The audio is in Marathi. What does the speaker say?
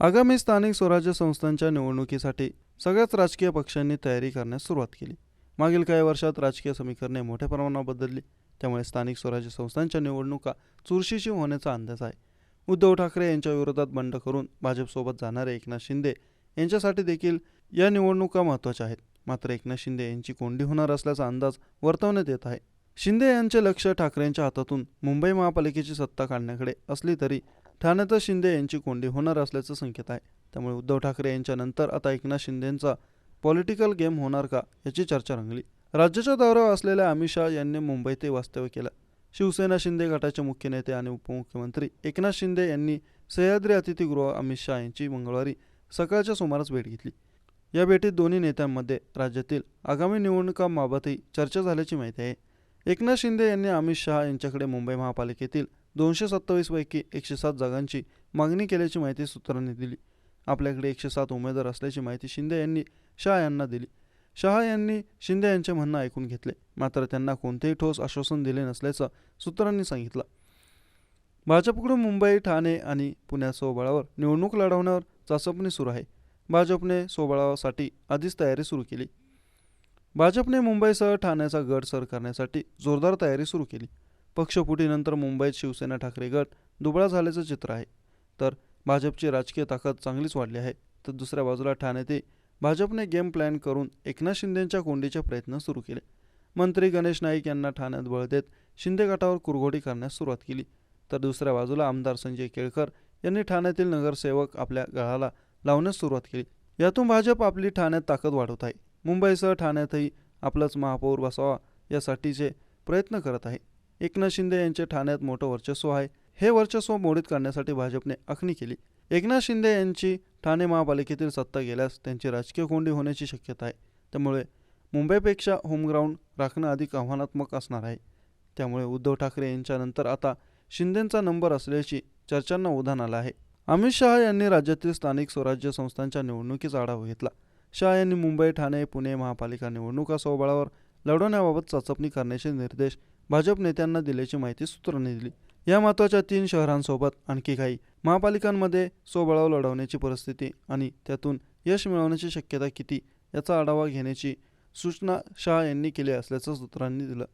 आगामी स्थानिक स्वराज्य संस्थांच्या निवडणुकीसाठी सगळ्याच राजकीय पक्षांनी तयारी करण्यास सुरुवात केली. मागील काही वर्षात राजकीय समीकरणे मोठ्या प्रमाणावर बदलली. त्यामुळे स्थानिक स्वराज्य संस्थांच्या निवडणुका चुरशीची होण्याचा अंदाज आहे. उद्धव ठाकरे यांच्या विरोधात बंड करून भाजपसोबत जाणारे एकनाथ शिंदे यांच्यासाठी देखील या निवडणुका महत्त्वाच्या आहेत. मात्र एकनाथ शिंदे यांची कोंडी होणार असल्याचा अंदाज वर्तवण्यात येत आहे. शिंदे यांचे लक्ष ठाकरेंच्या हातातून मुंबई महापालिकेची सत्ता काढण्याकडे असली तरी ठाण्याचा शिंदे यांची कोंडी होणार असल्याचं संकेत आहे. त्यामुळे उद्धव ठाकरे यांच्यानंतर आता एकनाथ शिंदेंचा पॉलिटिकल गेम होणार का याची चर्चा रंगली. राज्याच्या दौऱ्यावर असलेल्या अमित शहा यांनी मुंबईत वास्तव्य केलं. शिवसेना शिंदे गटाचे मुख्य नेते आणि उपमुख्यमंत्री एकनाथ शिंदे यांनी सह्याद्री अतिथीगृह अमित शहा यांची मंगळवारी सकाळच्या सुमारास भेट घेतली. या भेटीत दोन्ही नेत्यांमध्ये राज्यातील आगामी निवडणुकांबाबतही चर्चा झाल्याची माहिती आहे. एकनाथ शिंदे यांनी अमित शहा यांच्याकडे मुंबई महापालिकेतील दोनशे सत्तावीसपैकी एकशे सात जागांची मागणी केल्याची माहिती सूत्रांनी दिली. आपल्याकडे एकशे सात उमेदवार असल्याची माहिती शिंदे यांनी शहा यांना दिली. शहा यांनी शिंदे यांचे म्हणणं ऐकून घेतले. मात्र त्यांना कोणतेही ठोस आश्वासन दिले नसल्याचं सूत्रांनी सांगितलं. भाजपकडून मुंबई ठाणे आणि पुण्यात सोबळावर निवडणूक लढवण्यावर चाचपणी सुरू आहे. भाजपने सोबळासाठी आधीच तयारी सुरू केली. भाजपने मुंबईसह ठाण्याचा गड सर करण्यासाठी जोरदार तयारी सुरू केली. पक्षफुटीनंतर मुंबईत शिवसेना ठाकरे गट दुबळा झाल्याचं चित्र आहे. तर भाजपची राजकीय ताकद चांगलीच वाढली आहे. तर दुसऱ्या बाजूला ठाण्यातही भाजपने गेम प्लॅन करून एकनाथ शिंदेंच्या कोंडीचे प्रयत्न सुरू केले. मंत्री गणेश नाईक यांना ठाण्यात बळ देत शिंदे गटावर कुरघोडी करण्यास सुरुवात केली. तर दुसऱ्या बाजूला आमदार संजय केळकर यांनी ठाण्यातील नगरसेवक आपल्या गळाला लावण्यास सुरुवात केली. यातून भाजप आपली ठाण्यात ताकद वाढवत आहे. मुंबईसह ठाण्यातही आपलाच महापौर बसावा यासाठीचे प्रयत्न करत आहे. एकनाथ शिंदे यांचे ठाण्यात मोठं वर्चस्व आहे. हे वर्चस्व मोडीत काढण्यासाठी भाजपने आखणी केली. एकनाथ शिंदे यांची ठाणे महापालिकेतील सत्ता गेल्यास त्यांची राजकीय कोंडी होण्याची शक्यता आहे. त्यामुळे मुंबईपेक्षा होमग्राऊंड राखणं अधिक आव्हानात्मक असणार आहे. त्यामुळे उद्धव ठाकरे यांच्यानंतर आता शिंदेंचा नंबर असल्याची चर्चांना उधाण आलं आहे. अमित शहा यांनी राज्यातील स्थानिक स्वराज्य संस्थांच्या निवडणुकीचा आढावा घेतला. शहा यांनी मुंबई ठाणे पुणे महापालिका निवडणुका सोबळावर लढवण्याबाबत चाचपणी करण्याचे निर्देश भाजप नेत्यांना दिल्याची माहिती सूत्रांनी दिली. या महत्त्वाच्या तीन शहरांसोबत आणखी काही महापालिकांमध्ये स्वबळाव लढवण्याची परिस्थिती आणि त्यातून यश मिळवण्याची शक्यता किती याचा आढावा घेण्याची सूचना शाह यांनी केली असल्याचं सूत्रांनी दिलं.